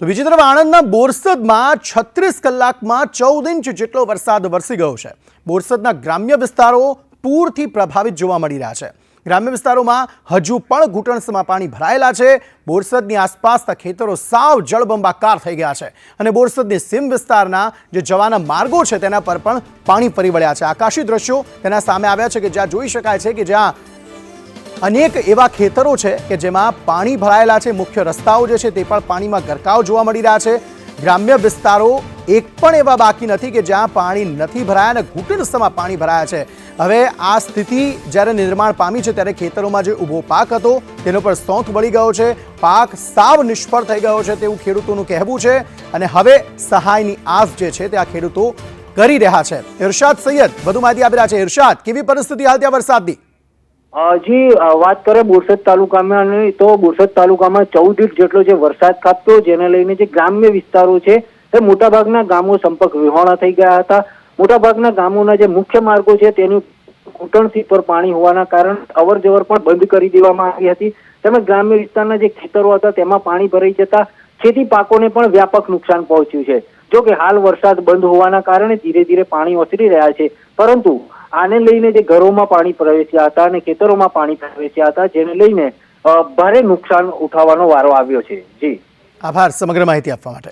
તો બીજી તરફ આણંદના બોરસદમાં છત્રીસ કલાકમાં ચૌદ ઇંચ જેટલો વરસાદ વરસી ગયો છે. બોરસદના ગ્રામ્ય વિસ્તારો પૂરથી પ્રભાવિત જોવા મળી રહ્યા છે. ગ્રામ્ય વિસ્તારોમાં હજુ પણ ઘૂંટણસમાં પાણી ભરાયેલા છે. બોરસદની આસપાસના ખેતરો સાવ જળબંબાકાર થઈ ગયા છે અને બોરસદની સીમ વિસ્તારના જે જવાના માર્ગો છે તેના પર પણ પાણી ફરી વળ્યા છે. આકાશી દ્રશ્યો તેના સામે આવ્યા છે કે જ્યાં જોઈ શકાય છે કે જ્યાં અનેક એવા ખેતરો છે કે જેમાં પાણી ભરાયેલા છે. મુખ્ય રસ્તાઓ જે છે તે પણ પાણીમાં ગરકાવ જોવા મળી રહ્યા છે. ગ્રામ્ય વિસ્તારો એક પણ એવા બાકી નથી કે જ્યાં પાણી નથી ભરાયા અને ઘૂંટણસમાં પાણી ભરાયા છે. હવે આ સ્થિતિ જ્યારે નિર્માણ પામી છે ત્યારે ખેતરોમાં જે ઊભો પાક હતો તેનો પર સોંથ વળી ગયો છે. પાક સાવ નિષ્ફળ થઈ ગયો છે તેવું ખેડૂતોનું કહેવું છે અને હવે સહાયની આસ જે છે તે આ ખેડૂતો કરી રહ્યા છે. ઇરશાદ સૈયદ, વધુ માહિતી આપી રહ્યા છે. ઇરશાદ કેવી પરિસ્થિતિ હાલ ત્યાં વરસાદની? જી વાત કરે બોરસદ તાલુકામાં તો બોરસદ તાલુકામાં ચૌદ ઇંચ જેટલો જે વરસાદ ખાબક્યો જેને લઈને જે ગ્રામ્ય વિસ્તારો છે, તે મોટાભાગના ગામો સંપર્ક વિહોણા થઈ ગયા હતા. મોટાભાગના ગામોના જે મુખ્ય માર્ગો છે, તેની ઘૂંટણથી પર પાણી હોવાના કારણે અવર જવર પણ બંધ કરી દેવામાં આવી હતી. તેમજ ગ્રામ્ય વિસ્તારના જે ખેતરો હતા, તેમાં પાણી ભરાઈ જતા ખેતી પાકોને પણ વ્યાપક નુકસાન પહોંચ્યું છે. જો કે હાલ વરસાદ બંધ હોવાના કારણે ધીરે ધીરે પાણી ઓસરી રહ્યા છે. પરંતુ આને લઈને જે ઘરોમાં પાણી પ્રવેશ્યા હતા અને ખેતરોમાં પાણી પ્રવેશ્યા હતા, જેને લઈને ભારે નુકસાન ઉઠાવવાનો વારો આવ્યો છે. જી. આભાર, સમગ્ર માહિતી આપવા માટે.